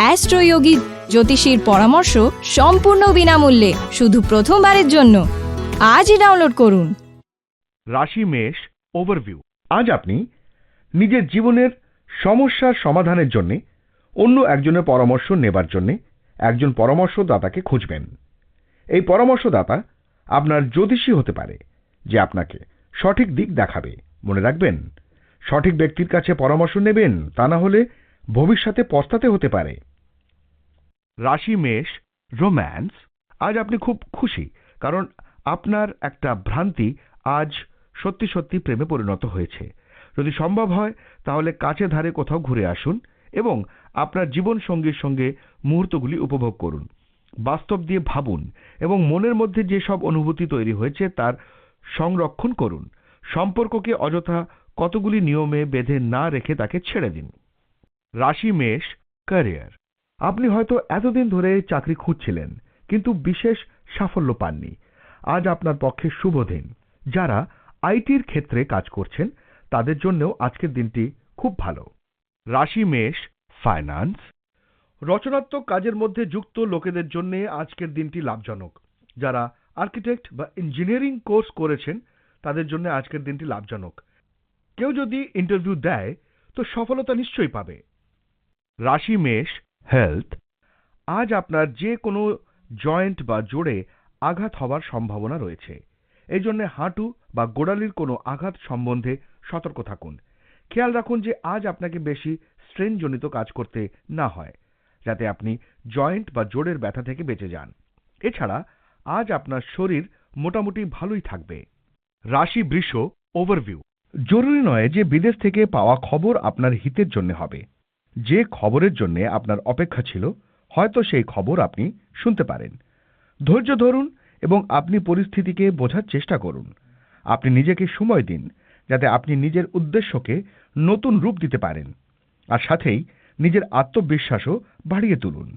অ্যাস্ট্রোয়োগী জ্যোতিষীর পরামর্শ সম্পূর্ণ বিনামূল্যে, শুধু প্রথমবারের জন্য। আজই ডাউনলোড করুন। রাশি মেষ ওভারভিউ আজ আপনি নিজের জীবনের সমস্যার সমাধানের জন্য, অন্য একজনের পরামর্শ নেবার জন্য একজন পরামর্শদাতাকে খুঁজবেন। এই পরামর্শদাতা আপনার জ্যোতিষী হতে পারে, যে আপনাকে সঠিক দিক দেখাবে। মনে রাখবেন, সঠিক ব্যক্তির কাছে পরামর্শ নেবেন, তা না হলে ভবিষ্যতে পস্তাতে হতে পারে। রাশি, মেষ, রোম্যান্স, আজ আপনি খুব খুশি কারণ আপনার একটা ভ্রান্তি আজ সত্যি সত্যি প্রেমে পরিণত হয়েছে। যদি সম্ভব হয়, তাহলে কাছে ধারে কোথাও ঘুরে আসুন এবং আপনার জীবন সঙ্গীর সঙ্গে মুহূর্তগুলি উপভোগ করুন। বাস্তব দিয়ে ভাবুন এবং মনের মধ্যে যে সব অনুভূতি তৈরি হয়েছে তার সংরক্ষণ করুন। সম্পর্ককে অযথা কতগুলি নিয়মে বেঁধে না রেখে তাকে ছেড়ে দিন। রাশি, মেষ, ক্যারিয়ার। আপনি হয়তো এতদিন ধরে চাকরি খুঁজছিলেন, কিন্তু বিশেষ সাফল্য পাননি। আজ আপনার পক্ষে শুভ দিন। যারা আইটির ক্ষেত্রে কাজ করছেন, তাদের জন্যও আজকের দিনটি খুব ভালো। রাশি মেষ ফাইন্যান্স রচনাত্মক কাজের মধ্যে যুক্ত লোকেদের জন্য আজকের দিনটি লাভজনক। যারা আর্কিটেক্ট বা ইঞ্জিনিয়ারিং কোর্স করেছেন, তাদের জন্য আজকের দিনটি লাভজনক। কেউ যদি ইন্টারভিউ দেয়, তো সফলতা নিশ্চয়ই পাবে। রাশি মেষ হেলথ আজ আপনার যে কোনো জয়েন্ট বা জোড়ে আঘাত হওয়ার সম্ভাবনা রয়েছে। এই জন্য হাঁটু বা গোড়ালির কোনো আঘাত সম্বন্ধে সতর্ক থাকুন। খেয়াল রাখুন যে আজ আপনাকে বেশি স্ট্রেনজনিত কাজ করতে না হয়, যাতে আপনি জয়েন্ট বা জোড়ের ব্যথা থেকে বেঁচে যান। এছাড়া আজ আপনার শরীর মোটামুটি ভালোই থাকবে। রাশি বৃষ ওভারভিউ জরুরি নয় যে বিদেশ থেকে পাওয়া খবর আপনার হিতের জন্য হবে। যে খবরের জন্য আপনার অপেক্ষা ছিল, হয়তো সেই খবর আপনি শুনতে পারেন। ধৈর্য ধরুন এবং আপনি পরিস্থিতিকে বোঝার চেষ্টা করুন। আপনি নিজেকে সময় দিন, যাতে আপনি নিজের উদ্দেশ্যকে নতুন রূপ দিতে পারেন। আর সাথেই নিজের আত্মবিশ্বাসও বাড়িয়ে তুলুন।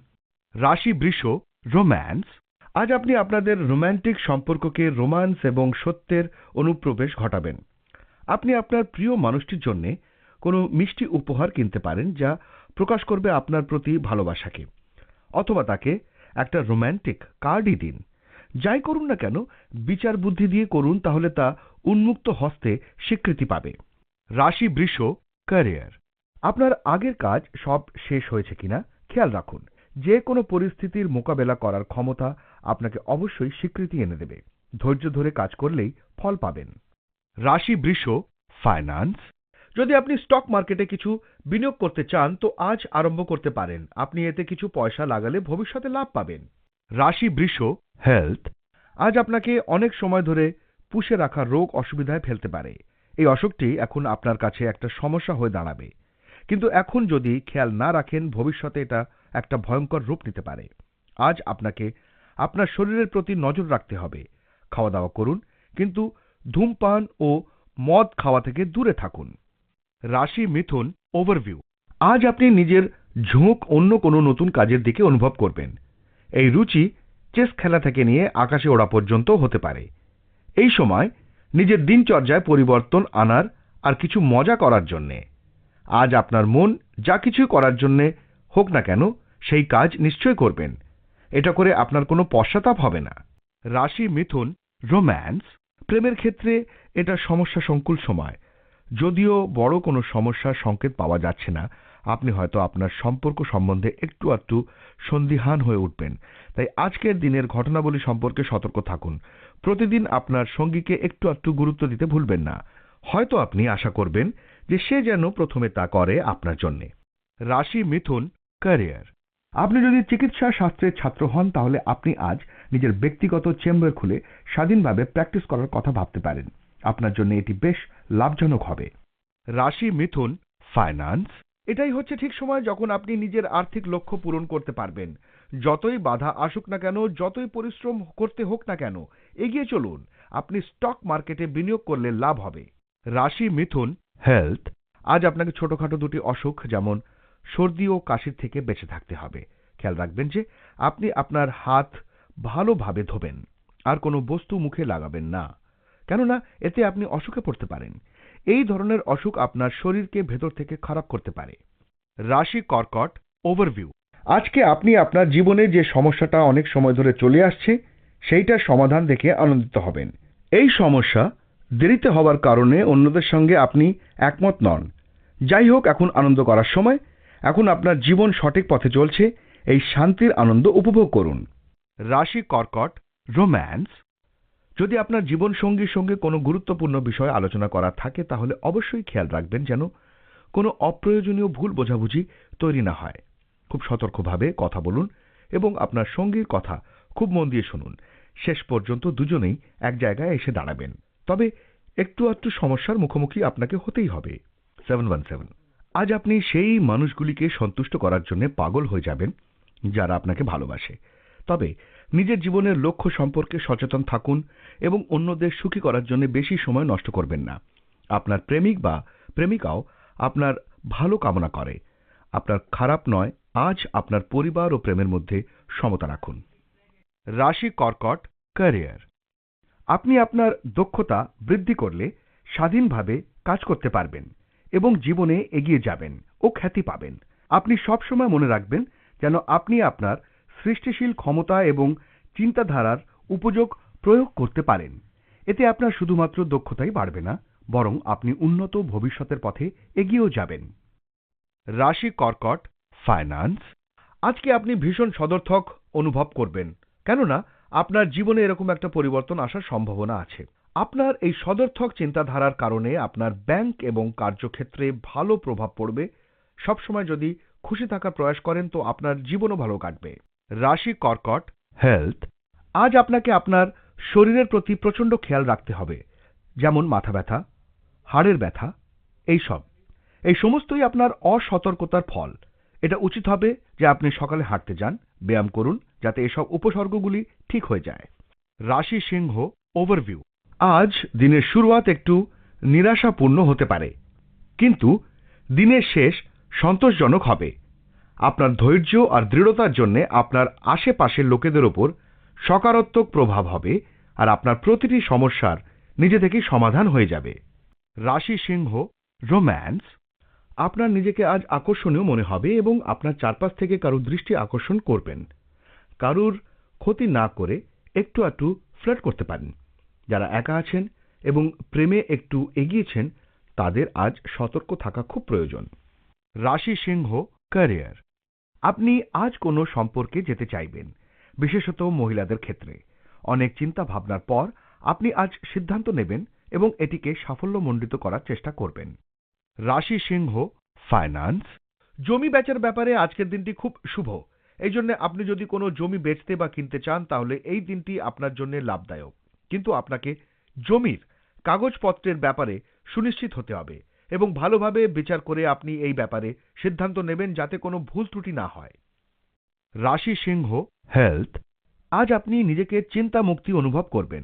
রাশি বৃষ, রোম্যান্স। আজ আপনি আপনাদের রোম্যান্টিক সম্পর্ককে রোমান্স এবং সত্যের অনুপ্রবেশ ঘটাবেন। আপনি আপনার প্রিয় মানুষটির জন্য কোনো মিষ্টি উপহার কিনতে পারেন যা প্রকাশ করবে আপনার প্রতি ভালোবাসাকে, অথবা তাকে একটা রোম্যান্টিক কার্ডই দিন। যাই করুন না কেন, বিচার বুদ্ধি দিয়ে করুন, তাহলে তা উন্মুক্ত হস্তে স্বীকৃতি পাবে। রাশি বৃষ, ক্যারিয়ার। আপনার আগের কাজ সব শেষ হয়েছে কিনা খেয়াল রাখুন। যে কোনো পরিস্থিতির মোকাবেলা করার ক্ষমতা আপনাকে অবশ্যই স্বীকৃতি এনে দেবে। ধৈর্য ধরে কাজ করলেই ফল পাবেন। রাশি বৃষ, ফাইন্যান্স। যদি আপনি স্টক মার্কেটে কিছু বিনিয়োগ করতে চান, তো আজ আরম্ভ করতে পারেন। আপনি এতে কিছু পয়সা লাগালে ভবিষ্যতে লাভ পাবেন। রাশি বৃষ হেলথ আজ আপনাকে অনেক সময় ধরে পুষে রাখা রোগ অসুবিধায় ফেলতে পারে। এই অসুখটি এখন আপনার কাছে একটা সমস্যা হয়ে দাঁড়াবে। কিন্তু এখন যদি খেয়াল না রাখেন, ভবিষ্যতে এটা একটা ভয়ঙ্কর রূপ নিতে পারে। আজ আপনাকে আপনার শরীরের প্রতি নজর রাখতে হবে। খাওয়া দাওয়া করুন, কিন্তু ধূমপান ও মদ খাওয়া থেকে দূরে থাকুন। রাশি মিথুন ওভারভিউ আজ আপনি নিজের ঝোঁক অন্য কোনো নতুন কাজের দিকে অনুভব করবেন। এই রুচি চেস খেলা থেকে নিয়ে আকাশে ওড়া পর্যন্ত হতে পারে। এই সময় নিজের দিনচর্যায় পরিবর্তন আনার আর কিছু মজা করার জন্যে। আজ আপনার মন যা কিছুই করার জন্যে হোক না কেন সেই কাজ নিশ্চয় করবেন। এটা করে আপনার কোনো পশ্চাতাপ হবে না। রাশি মিথুন, রোম্যান্স, প্রেমের ক্ষেত্রে এটা সমস্যা সংকুল সময়। যদিও বড় কোনো সমস্যার সংকেত পাওয়া যাচ্ছে না, আপনি হয়তো আপনার সম্পর্ক সম্বন্ধে একটু আধটু সন্দিহান হয়ে উঠবেন। তাই আজকের দিনের ঘটনাবলী সম্পর্কে সতর্ক থাকুন। প্রতিদিন আপনার সঙ্গীকে একটু আধটু গুরুত্ব দিতে ভুলবেন না। হয়তো আপনি আশা করবেন যে সে যেন প্রথমে তা করে আপনার জন্যে। রাশি মিথুন, ক্যারিয়ার। আপনি যদি চিকিৎসা শাস্ত্রের ছাত্র হন, তাহলে আপনি আজ নিজের ব্যক্তিগত চেম্বার খুলে স্বাধীনভাবে প্র্যাকটিস করার কথা ভাবতে পারেন। আপনার জন্য এটি বেশ লাভজনক হবে। রাশি, মিথুন ফাইন্যান্স এটাই হচ্ছে ঠিক সময় যখন আপনি নিজের আর্থিক লক্ষ্য পূরণ করতে পারবেন। যতই বাধা আসুক না কেন, যতই পরিশ্রম করতে হোক না কেন, এগিয়ে চলুন। আপনি স্টক মার্কেটে বিনিয়োগ করলে লাভ হবে। রাশি, মিথুন হেলথ আজ আপনাকে ছোটখাটো দুটি অসুখ, যেমন সর্দি ও কাশির থেকে বেঁচে থাকতে হবে। খেয়াল রাখবেন যে, আপনি আপনার হাত ভালোভাবে ধোবেন, আর কোনো বস্তু মুখে লাগাবেন না। কেননা এতে আপনি অসুখে পড়তে পারেন। এই ধরনের অসুখ আপনার শরীরকে ভেতর থেকে খারাপ করতে পারে। রাশি কর্কট ওভারভিউ আজকে আপনি আপনার জীবনে যে সমস্যাটা অনেক সময় ধরে চলে আসছে, সেইটার সমাধান দেখে আনন্দিত হবেন। এই সমস্যা দেরিতে হওয়ার কারণে অন্যদের সঙ্গে আপনি একমত নন। যাই হোক, এখন আনন্দ করার সময়। এখন আপনার জীবন সঠিক পথে চলছে। এই শান্তির আনন্দ উপভোগ করুন। রাশি কর্কট রোম্যান্স যদি আপনার জীবন সঙ্গীর সঙ্গে কোনো গুরুত্বপূর্ণ বিষয় আলোচনা করা থাকে, তাহলে অবশ্যই খেয়াল রাখবেন যেন কোনো অপ্রয়োজনীয় ভুল বোঝাবুঝি তৈরি না হয়। খুব সতর্কভাবে কথা বলুন এবং আপনার সঙ্গীর কথা খুব মন দিয়ে শুনুন। শেষ পর্যন্ত দুজনেই এক জায়গায় এসে দাঁড়াবেন। তবে একটু একটু সমস্যার মুখোমুখি আপনাকে হতেই হবে। Seven one seven. আজ আপনি সেই মানুষগুলিকে সন্তুষ্ট করার জন্য পাগল হয়ে যাবেন যারা আপনাকে ভালোবাসে। তবে নিজের জীবনের লক্ষ্য সম্পর্কে সচেতন থাকুন এবং অন্যদের সুখী করার জন্য বেশি সময় নষ্ট করবেন না। আপনার প্রেমিক বা প্রেমিকাও আপনার ভালো কামনা করে। আপনার খারাপ নয়, আজ আপনার পরিবার ও প্রেমের মধ্যে সমতা রাখুন। রাশি কর্কট, ক্যারিয়ার। আপনি আপনার দক্ষতা বৃদ্ধি করলে স্বাধীনভাবে কাজ করতে পারবেন এবং জীবনে এগিয়ে যাবেন ও খ্যাতি পাবেন। আপনি সবসময় মনে রাখবেন যেন আপনি আপনার সৃষ্টিশীল ক্ষমতা এবং চিন্তাধারার উপযোগ প্রয়োগ করতে পারেন। এতে আপনার শুধুমাত্র দক্ষতাই বাড়বে না, বরং আপনি উন্নত ভবিষ্যতের পথে এগিয়েও যাবেন। রাশি কর্কট, ফাইন্যান্স। আজকে আপনি ভীষণ সদর্থক অনুভব করবেন, কেননা আপনার জীবনে এরকম একটা পরিবর্তন আসার সম্ভাবনা আছে। আপনার এই সদর্থক চিন্তাধারার কারণে আপনার ব্যাংক এবং কার্যক্ষেত্রে ভালো প্রভাব পড়বে। সবসময় যদি খুশি থাকার প্রয়াস করেন, তো আপনার জীবনও ভালো কাটবে। রাশি কর্কট হেলথ আজ আপনাকে আপনার শরীরের প্রতি প্রচণ্ড খেয়াল রাখতে হবে। যেমন মাথা ব্যথা, হাড়ের ব্যথা এইসব এই সমস্তই আপনার অসতর্কতার ফল। এটা উচিত হবে যে আপনি সকালে হাঁটতে যান, ব্যায়াম করুন, যাতে এসব উপসর্গগুলি ঠিক হয়ে যায়। রাশি সিংহ ওভারভিউ আজ দিনের শুরুয়াত একটু নিরাশাপূর্ণ হতে পারে। কিন্তু দিনের শেষ সন্তোষজনক হবে। আপনার ধৈর্য আর দৃঢ়তার জন্য আপনার আশেপাশের লোকেদের ওপর সকারাত্মক প্রভাব হবে আর আপনার প্রতিটি সমস্যার নিজে থেকেই সমাধান হয়ে যাবে। রাশি সিংহ, রোম্যান্স, আপনার নিজেকে আজ আকর্ষণীয় মনে হবে এবং আপনার চারপাশ থেকে কারুর দৃষ্টি আকর্ষণ করবেন। কারুর ক্ষতি না করে একটু একটু ফ্লার্ট করতে পারেন। যারা একা আছেন এবং প্রেমে একটু এগিয়েছেন, তাদের আজ সতর্ক থাকা খুব প্রয়োজন। রাশি সিংহ ক্যারিয়ার। আপনি আজ কোনো সম্পর্কে যেতে চাইবেন, বিশেষত মহিলাদের ক্ষেত্রে। অনেক চিন্তা ভাবনার পর আপনি আজ সিদ্ধান্ত নেবেন এবং এটিকে সাফল্যমণ্ডিত করার চেষ্টা করবেন। রাশি সিংহ, ফাইন্যান্স। জমি বেচার ব্যাপারে আজকের দিনটি খুব শুভ। এই জন্য আপনি যদি কোনো জমি বেচতে বা কিনতে চান, তাহলে এই দিনটি আপনার জন্য লাভদায়ক। কিন্তু আপনাকে জমির কাগজপত্রের ব্যাপারে সুনিশ্চিত হতে হবে। এবং ভালোভাবে বিচার করে আপনি এই ব্যাপারে সিদ্ধান্ত নেবেন যাতে কোনো ভুল ত্রুটি না হয়। রাশি সিংহ হেলথ আজ আপনি নিজেকে চিন্তা মুক্তি অনুভব করবেন,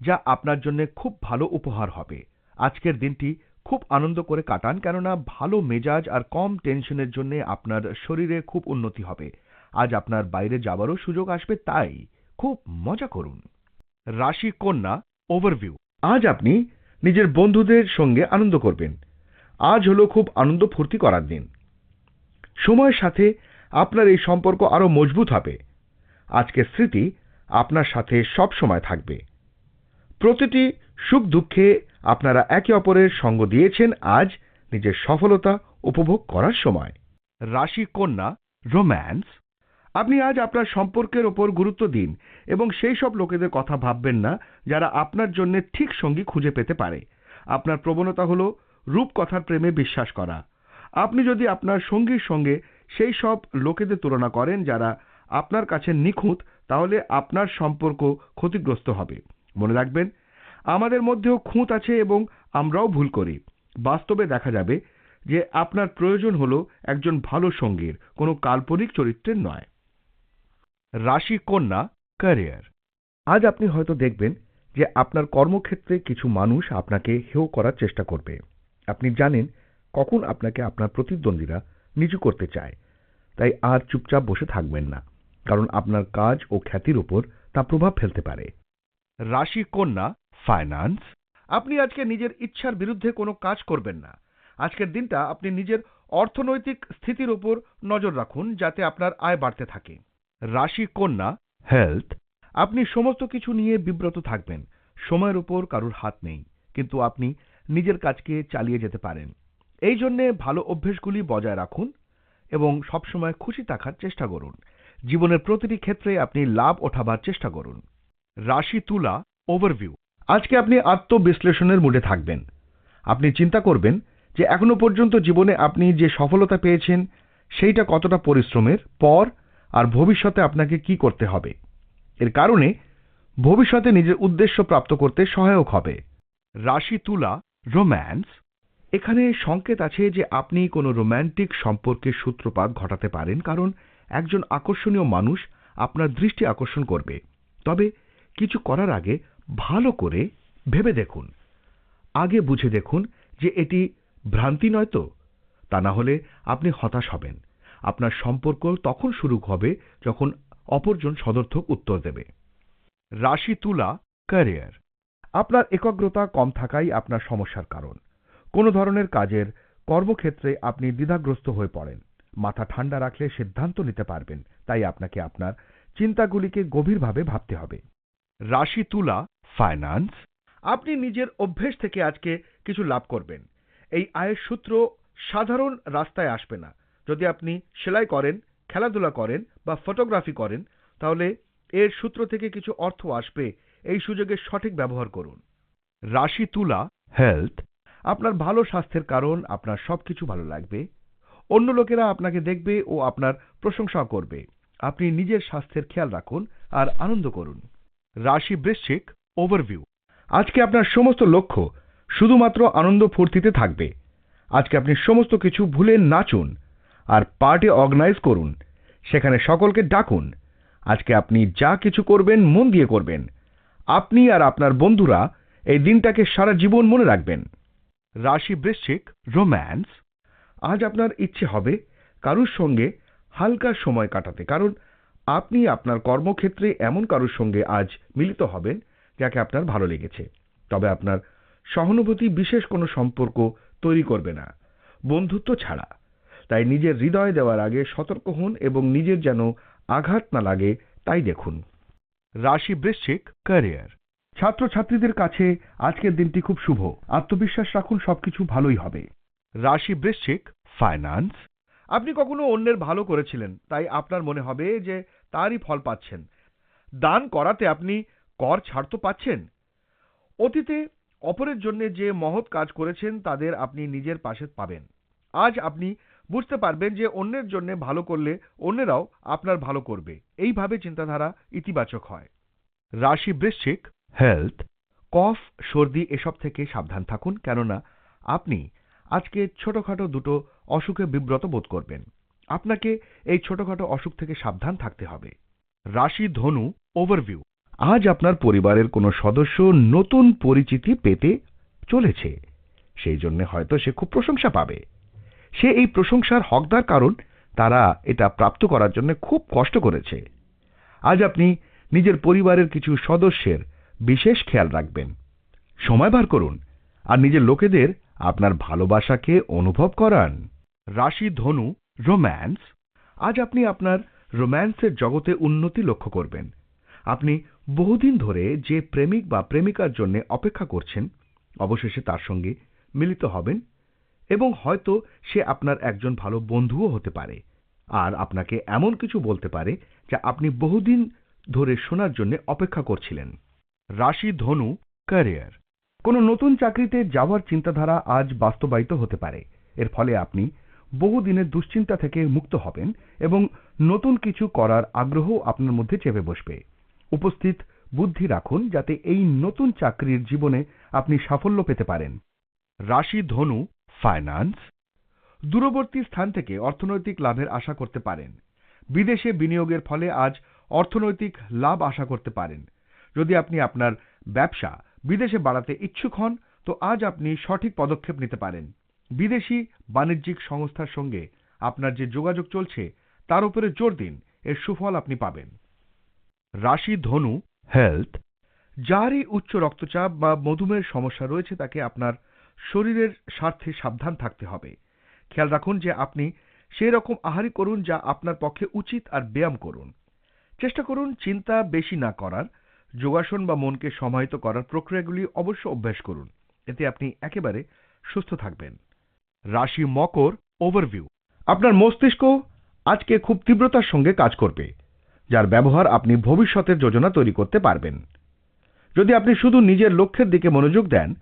যা আপনার জন্য খুব ভালো উপহার হবে। আজকের দিনটি খুব আনন্দ করে কাটান, কেননা ভালো মেজাজ আর কম টেনশনের জন্য আপনার শরীরে খুব উন্নতি হবে। আজ আপনার বাইরে যাওয়ারও সুযোগ আসবে, তাই খুব মজা করুন। রাশি কন্যা ওভারভিউ আজ আপনি নিজের বন্ধুদের সঙ্গে আনন্দ করবেন। আজ হলো খুব আনন্দ ফুর্তি করার দিন। সময়ের সাথে আপনার এই সম্পর্ক আরও মজবুত হবে। আজকের স্মৃতি আপনার সাথে সব সময় থাকবে। প্রতিটি সুখ দুঃখে আপনারা একে অপরের সঙ্গ দিয়েছেন আজ নিজের সফলতা উপভোগ করার সময়। রাশি, কন্যা, রোম্যান্স, আপনি আজ আপনার সম্পর্কের ওপর গুরুত্ব দিন এবং সেই সব লোকেদের কথা ভাববেন না যারা আপনার জন্য ঠিক সঙ্গী খুঁজে পেতে পারে। আপনার প্রবণতা হলো রূপকথার প্রেমে বিশ্বাস করা। আপনি যদি আপনার সঙ্গীর সঙ্গে সেই সব লোকেদের তুলনা করেন যারা আপনার কাছে নিখুঁত, তাহলে আপনার সম্পর্ক ক্ষতিগ্রস্ত হবে। মনে রাখবেন, আমাদের মধ্যেও খুঁত আছে এবং আমরাও ভুল করি। বাস্তবে দেখা যাবে যে আপনার প্রয়োজন হলো একজন ভালো সঙ্গীর, কোনো কাল্পনিক চরিত্রের নয়। রাশি কন্যা, ক্যারিয়ার। আজ আপনি হয়তো দেখবেন যে আপনার কর্মক্ষেত্রে কিছু মানুষ আপনাকে হেয় করার চেষ্টা করবে। আপনি জানেন কখন আপনাকে আপনার প্রতিদ্বন্দ্বীরা নিচু করতে চায়। তাই আর চুপচাপ বসে থাকবেন না, কারণ আপনার কাজ ও খ্যাতির উপর তা প্রভাব ফেলতে পারে। রাশি কন্যা ফাইন্যান্স আপনি আজকে নিজের ইচ্ছার বিরুদ্ধে কোনো কাজ করবেন না। আজকের দিনটা আপনি নিজের অর্থনৈতিক স্থিতির উপর নজর রাখুন, যাতে আপনার আয় বাড়তে থাকে। রাশি কন্যা হেলথ আপনি সমস্ত কিছু নিয়ে বিব্রত থাকবেন। সময়ের উপর কারুর হাত নেই, কিন্তু আপনি নিজের কাজকে চালিয়ে যেতে পারেন। এই জন্যে ভালো অভ্যেসগুলি বজায় রাখুন এবং সবসময় খুশি থাকার চেষ্টা করুন। জীবনের প্রতিটি ক্ষেত্রে আপনি লাভ ওঠাবার চেষ্টা করুন। রাশি তুলা ওভারভিউ। আজকে আপনি আত্মবিশ্লেষণের মুডে থাকবেন। আপনি চিন্তা করবেন যে এখনও পর্যন্ত জীবনে আপনি যে সফলতা পেয়েছেন, সেইটা কতটা পরিশ্রমের পর আর ভবিষ্যতে আপনাকে কি করতে হবে। এর কারণে ভবিষ্যতে নিজের উদ্দেশ্য প্রাপ্ত করতে সহায়ক হবে। রাশি তুলা রোম্যান্স এখানে সংকেত আছে যে আপনি কোনো রোম্যান্টিক সম্পর্কের সূত্রপাত ঘটাতে পারেন কারণ একজন আকর্ষণীয় মানুষ আপনার দৃষ্টি আকর্ষণ করবে। তবে কিছু করার আগে ভালো করে ভেবে দেখুন। আগে বুঝে দেখুন যে এটি ভ্রান্তি নয় তো? তা না হলে আপনি হতাশ হবেন। আপনার সম্পর্ক তখন শুরু হবে যখন অপরজন সদর্থক উত্তর দেবে। রাশি তুলা ক্যারিয়ার আপনার একাগ্রতা কম থাকাই আপনার সমস্যার কারণ। কোনো ধরনের কাজের কর্মক্ষেত্রে আপনি দ্বিধাগ্রস্ত হয়ে পড়েন। মাথা ঠান্ডা রাখলে সিদ্ধান্ত নিতে পারবেন, তাই আপনাকে আপনার চিন্তাগুলিকে গভীরভাবে ভাবতে হবে। রাশি তুলা ফাইন্যান্স আপনি নিজের অভ্যেস থেকে আজকে কিছু লাভ করবেন। এই আয়ের সূত্র সাধারণ রাস্তায় আসবে না। যদি আপনি সেলাই করেন, খেলাধুলা করেন বা ফটোগ্রাফি করেন, তাহলে এর সূত্র থেকে কিছু অর্থ আসবে এই সুযোগের সঠিক ব্যবহার করুন। রাশি তুলা হেলথ আপনার ভালো স্বাস্থ্যের কারণ, আপনার সবকিছু ভালো লাগবে। অন্য লোকেরা আপনাকে দেখবে ও আপনার প্রশংসা করবে। আপনি নিজের স্বাস্থ্যের খেয়াল রাখুন আর আনন্দ করুন। রাশি বৃশ্চিক ওভারভিউ আজকে আপনার সমস্ত লক্ষ্য শুধুমাত্র আনন্দ ফুর্তিতে থাকবে। আজকে আপনি সমস্ত কিছু ভুলে নাচুন আর পার্টি অর্গানাইজ করুন। সেখানে সকলকে ডাকুন। আজকে আপনি যা কিছু করবেন, মন দিয়ে করবেন। আপনি আর আপনার বন্ধুরা এই দিনটাকে সারা জীবন মনে রাখবেন। রাশি বৃশ্চিক, রোম্যান্স। আজ আপনার ইচ্ছে হবে কারুর সঙ্গে হালকা সময় কাটাতে, কারণ আপনি আপনার কর্মক্ষেত্রে এমন কারুর সঙ্গে আজ মিলিত হবেন যাকে আপনার ভালো লেগেছে। তবে আপনার সহানুভূতি বিশেষ কোনো সম্পর্ক তৈরি করবে না, বন্ধুত্ব ছাড়া। তাই নিজের হৃদয় দেওয়ার আগে সতর্ক হন এবং নিজের যেন আঘাত না লাগে, তাই দেখুন। রাশি বৃশ্চিক ক্যারিয়ার ছাত্রছাত্রীদের কাছে আজকের দিনটি খুব শুভ। আত্মবিশ্বাস রাখুন, সবকিছু ভালোই হবে। রাশি বৃশ্চিক ফাইন্যান্স আপনি কখনো অন্যের ভালো করেছিলেন, তাই আপনার মনে হবে যে তারই ফল পাচ্ছেন। দান করাতে আপনি কর ছাড় তো পাচ্ছেন। অতীতে অপরের জন্য যে মহৎ কাজ করেছেন, তাদের আপনি নিজের পাশে পাবেন। আজ আপনি বুঝতে পারবেন যে অন্যের জন্য ভালো করলে অন্যেরাও আপনার ভালো করবে। এইভাবে চিন্তাধারা ইতিবাচক হয়। রাশি বৃশ্চিক হেলথ কফ সর্দি এসব থেকে সাবধান থাকুন, কেননা আপনি আজকে ছোটখাটো দুটো অসুখে বিব্রত বোধ করবেন। আপনাকে এই ছোটখাটো অসুখ থেকে সাবধান থাকতে হবে। রাশি ধনু ওভারভিউ আজ আপনার পরিবারের কোনো সদস্য নতুন পরিচিতি পেতে চলেছে। সেই জন্য হয়তো সে খুব প্রশংসা পাবে। সে এই প্রশংসার হকদার কারণ তারা এটা প্রাপ্ত করার জন্য খুব কষ্ট করেছে। আজ আপনি নিজের পরিবারের কিছু সদস্যের বিশেষ খেয়াল রাখবেন। সময় বার করুন আর নিজের লোকেদের আপনার ভালোবাসাকে অনুভব করান। রাশি, ধনু, রোম্যান্স। আজ আপনি আপনার রোম্যান্সের জগতে উন্নতি লক্ষ্য করবেন। আপনি বহুদিন ধরে যে প্রেমিক বা প্রেমিকার জন্য অপেক্ষা করছেন, অবশেষে তার সঙ্গে মিলিত হবেন। এবং হয়তো সে আপনার একজন ভালো বন্ধুও হতে পারে। আর আপনাকে এমন কিছু বলতে পারে যা আপনি বহুদিন ধরে শোনার জন্য অপেক্ষা করছিলেন। রাশি ধনু, ক্যারিয়ার। কোনো নতুন চাকরিতে যাওয়ার চিন্তাধারা আজ বাস্তবায়িত হতে পারে। এর ফলে আপনি বহুদিনের দুশ্চিন্তা থেকে মুক্ত হবেন এবং নতুন কিছু করার আগ্রহ আপনার মধ্যে চেপে বসবে। উপস্থিত বুদ্ধি রাখুন যাতে এই নতুন চাকরির জীবনে আপনি সাফল্য পেতে পারেন। রাশি ধনু ফাইন্যান্স দূরবর্তী স্থান থেকে অর্থনৈতিক লাভের আশা করতে পারেন। বিদেশে বিনিয়োগের ফলে আজ অর্থনৈতিক লাভ আশা করতে পারেন। যদি আপনি আপনার ব্যবসা বিদেশে বাড়াতে ইচ্ছুক হন, তো আজ আপনি সঠিক পদক্ষেপ নিতে পারেন। বিদেশি বাণিজ্যিক সংস্থার সঙ্গে আপনার যে যোগাযোগ চলছে, তার উপরে জোর দিন, এর সুফল আপনি পাবেন। রাশি ধনু হেলথ যারই উচ্চ রক্তচাপ বা মধুমেহের সমস্যা রয়েছে তাকে আপনার শরীরের স্বার্থে সাবধান থাকতে হবে। খেয়াল রাখুন যে আপনি সেই রকম আহারই করুন যা আপনার পক্ষে উচিত আর ব্যায়াম করুন। চেষ্টা করুন চিন্তা বেশি না করার। যোগাসন বা মনকে সমাহিত করার প্রক্রিয়াগুলি অবশ্য অভ্যাস করুন। এতে আপনি একেবারে সুস্থ থাকবেন। রাশি মকর ওভারভিউ। আপনার মস্তিষ্ক আজকে খুব তীব্রতার সঙ্গে কাজ করবে, যার ব্যবহার আপনি ভবিষ্যতের যোজনা তৈরি করতে পারবেন। যদি আপনি শুধু নিজের লক্ষ্যের দিকে মনোযোগ দেন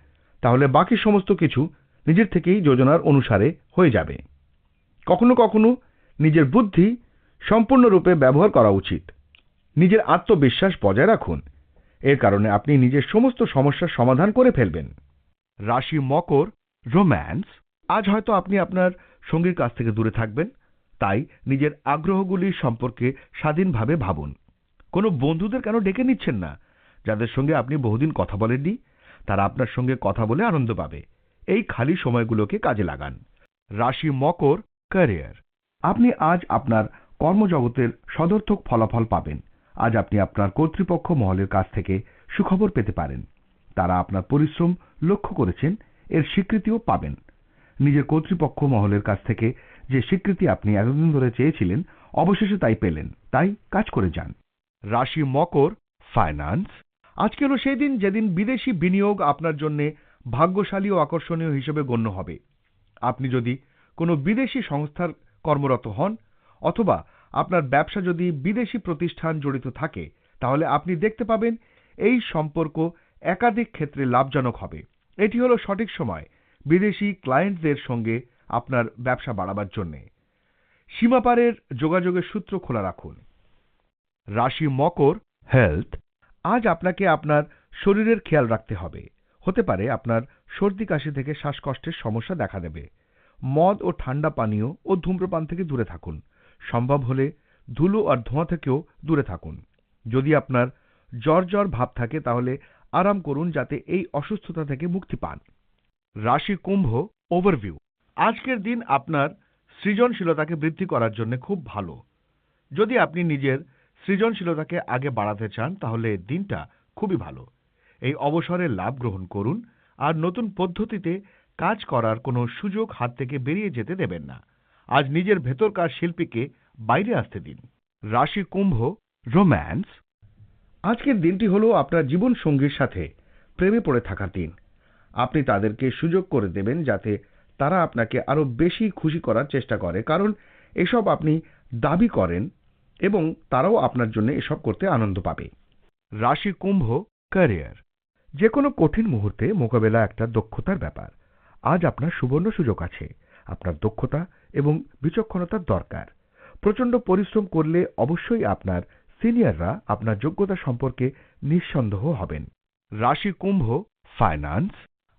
তাহলে বাকি সমস্ত কিছু নিজের থেকেই যোজনার অনুসারে হয়ে যাবে। কখনো কখনো নিজের বুদ্ধি সম্পূর্ণরূপে ব্যবহার করা উচিত। নিজের আত্মবিশ্বাস বজায় রাখুন। এর কারণে আপনি নিজের সমস্ত সমস্যার সমাধান করে ফেলবেন। রাশি মকর, রোম্যান্স, আজ হয়তো আপনি আপনার সঙ্গীর কাছ থেকে দূরে থাকবেন, তাই নিজের আগ্রহগুলি সম্পর্কে স্বাধীনভাবে ভাবুন। কোনো বন্ধুদের কেন ডেকে নিচ্ছেন না? যাদের সঙ্গে আপনি বহুদিন কথা বলেননি তারা আপনার সঙ্গে কথা বলে আনন্দ পাবে। এই খালি সময়গুলোকে কাজে লাগান। রাশি মকর, ক্যারিয়ার। আপনি আজ আপনার কর্মজগতের সদর্থক ফলাফল পাবেন। আজ আপনি আপনার কর্তৃপক্ষ মহলের কাছ থেকে সুখবর পেতে পারেন। তারা আপনার পরিশ্রম লক্ষ্য করেছেন, এর স্বীকৃতিও পাবেন। নিজের কর্তৃপক্ষ মহলের কাছ থেকে যে স্বীকৃতি আপনি এতদিন ধরে চেয়েছিলেন, অবশেষে তাই পেলেন। তাই কাজ করে যান। রাশি মকর, ফাইন্যান্স। আজকে হলো সেই দিন যেদিন বিদেশি বিনিয়োগ আপনার জন্য ভাগ্যশালী ও আকর্ষণীয় হিসেবে গণ্য হবে। আপনি যদি কোনো বিদেশি সংস্থার কর্মরত হন অথবা আপনার ব্যবসা যদি বিদেশি প্রতিষ্ঠান জড়িত থাকে, তাহলে আপনি দেখতে পাবেন এই সম্পর্ক একাধিক ক্ষেত্রে লাভজনক হবে। এটি হলো সঠিক সময় বিদেশি ক্লায়েন্টদের সঙ্গে আপনার ব্যবসা বাড়াবার জন্যে। সীমাপারের যোগাযোগের সূত্র খোলা রাখুন। রাশি মকর হেলথ আজ আপনাকে আপনার শরীরের খেয়াল রাখতে হবে। হতে পারে আপনার সর্দি কাশি থেকে শ্বাসকষ্টের সমস্যা দেখা দেবে। মদ ও ঠান্ডা পানীয় ও ধূম্রপান থেকে দূরে থাকুন। সম্ভব হলে ধুলো আর ধোঁয়া থেকেও দূরে থাকুন। যদি আপনার জ্বর জ্বর ভাব থাকে তাহলে আরাম করুন যাতে এই অসুস্থতা থেকে মুক্তি পান। রাশি কুম্ভ ওভারভিউ। আজকের দিন আপনার সৃজনশীলতাকে বৃদ্ধি করার জন্য খুব ভালো। যদি আপনি নিজের সৃজনশীলতাকে আগে বাড়াতে চান, তাহলে দিনটা খুবই ভালো। এই অবসরে লাভ গ্রহণ করুন, আর নতুন পদ্ধতিতে কাজ করার কোনো সুযোগ হাত থেকে বেরিয়ে যেতে দেবেন না। আজ নিজের ভেতরকার শিল্পীকে বাইরে আসতে দিন। রাশি কুম্ভ, রোম্যান্স। আজকের দিনটি হলো আপনার জীবন সঙ্গীর সাথে প্রেমে পড়ে থাকার দিন। আপনি তাদেরকে সুযোগ করে দেবেন যাতে তারা আপনাকে আরও বেশি খুশি করার চেষ্টা করে, কারণ এসব আপনি দাবি করেন এবং তারাও আপনার জন্য এসব করতে আনন্দ পাবে। রাশি কুম্ভ ক্যারিয়ার যে কোনো কঠিন মুহূর্তে মোকাবেলা একটা দক্ষতার ব্যাপার। আজ আপনার সুবর্ণ সুযোগ আছে। আপনার দক্ষতা এবং বিচক্ষণতার দরকার। প্রচণ্ড পরিশ্রম করলে অবশ্যই আপনার সিনিয়ররা আপনার যোগ্যতা সম্পর্কে নিঃসন্দেহ হবেন। রাশি কুম্ভ ফাইন্যান্স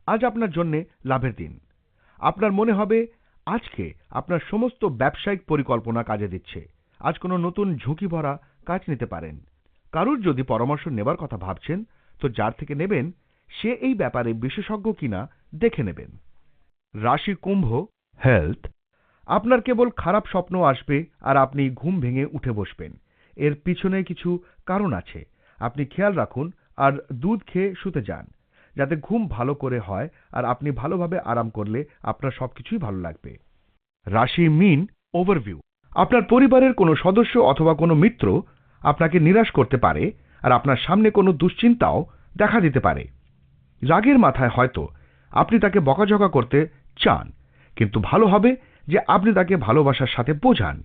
আজ আপনার জন্য লাভের দিন। আপনার মনে হবে, আজকে আপনার সমস্ত ব্যবসায়িক পরিকল্পনা কাজে দিচ্ছে। আজ কোনো নতুন ঝুঁকি ভরা কাজ নিতে পারেন। কারুর যদি পরামর্শ নেবার কথা ভাবছেন, তো যার থেকে নেবেন, সে এই ব্যাপারে বিশেষজ্ঞ কিনা দেখে নেবেন। রাশি কুম্ভ, হেলথ, আপনার কেবল খারাপ স্বপ্ন আসবে আর আপনি ঘুম ভেঙে উঠে বসবেন। এর পিছনে কিছু কারণ আছে। আপনি খেয়াল রাখুন আর দুধ খেয়ে শুতে যান। যাতে ঘুম ভালো করে হয় আর আপনি ভালোভাবে আরাম করলে আপনার সবকিছুই ভালো লাগবে। রাশি মিন, ওভারভিউ। আপনার পরিবারের কোনো সদস্য অথবা কোনো মিত্র আপনাকে নিরাশ করতে পারে আর আপনার সামনে কোনো দুশ্চিন্তাও দেখা দিতে পারে। রাগের মাথায় হয়তো আপনি তাকে বকাঝকা করতে চান, কিন্তু ভালো হবে যে আপনি তাকে ভালোবাসার সাথে বোঝান।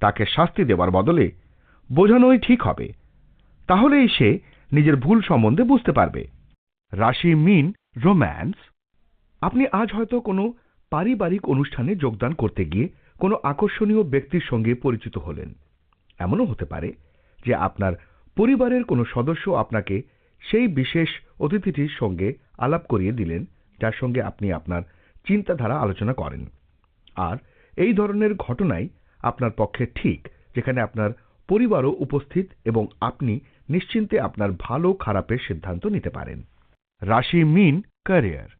তাকে শাস্তি দেওয়ার বদলে বোঝানোই ঠিক হবে। তাহলেই সে নিজের ভুল সম্বন্ধে বুঝতে পারবে। রাশি মিন রোম্যান্স, আপনি আজ হয়তো কোনো পারিবারিক অনুষ্ঠানে যোগদান করতে গিয়ে কোনো আকর্ষণীয় ব্যক্তির সঙ্গে পরিচিত হলেন। এমনও হতে পারে যে আপনার পরিবারের কোনো সদস্য আপনাকে সেই বিশেষ অতিথিটির সঙ্গে আলাপ করিয়ে দিলেন, যার সঙ্গে আপনি আপনার চিন্তাধারা আলোচনা করেন। আর এই ধরনের ঘটনাই আপনার পক্ষে ঠিক, যেখানে আপনার পরিবারও উপস্থিত এবং আপনি নিশ্চিন্তে আপনার ভালো খারাপের সিদ্ধান্ত নিতে পারেন। রাশি মিন ক্যারিয়ার।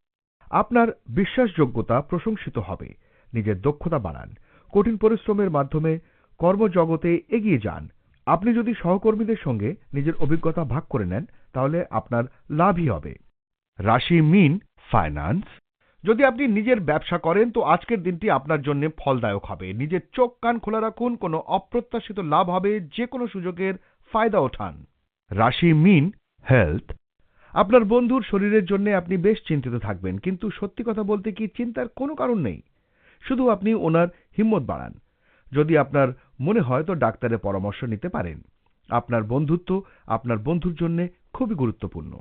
আপনার বিশ্বাসযোগ্যতা প্রশংসিত হবে, নিজের দক্ষতা বাড়ান কঠিন পরিশ্রমের মাধ্যমে কর্মজগতে এগিয়ে যান। আপনি যদি সহকর্মীদের সঙ্গে নিজের অভিজ্ঞতা ভাগ করে নেন, তাহলে আপনার লাভই হবে। রাশি মিন ফাইন্যান্স যদি আপনি নিজের ব্যবসা করেন, তো আজকের দিনটি আপনার জন্য ফলদায়ক হবে। নিজের চোখ কান খোলা রাখুন, কোনো অপ্রত্যাশিত লাভ হবে যে কোনো সুযোগের ফায়দা ওঠান। রাশি মিন হেলথ আপনার বন্ধুর শরীরের জন্য আপনি বেশ চিন্তিত থাকবেন, কিন্তু সত্যি কথা বলতে কি চিন্তার কোনো কারণ নেই। শুধু আপনি ওনার হিম্মত বাড়ান। যদি আপনার মনে হয় তো ডাক্তারের পরামর্শ নিতে পারেন। আপনার বন্ধুত্ব আপনার বন্ধুর জন্য খুবই গুরুত্বপূর্ণ।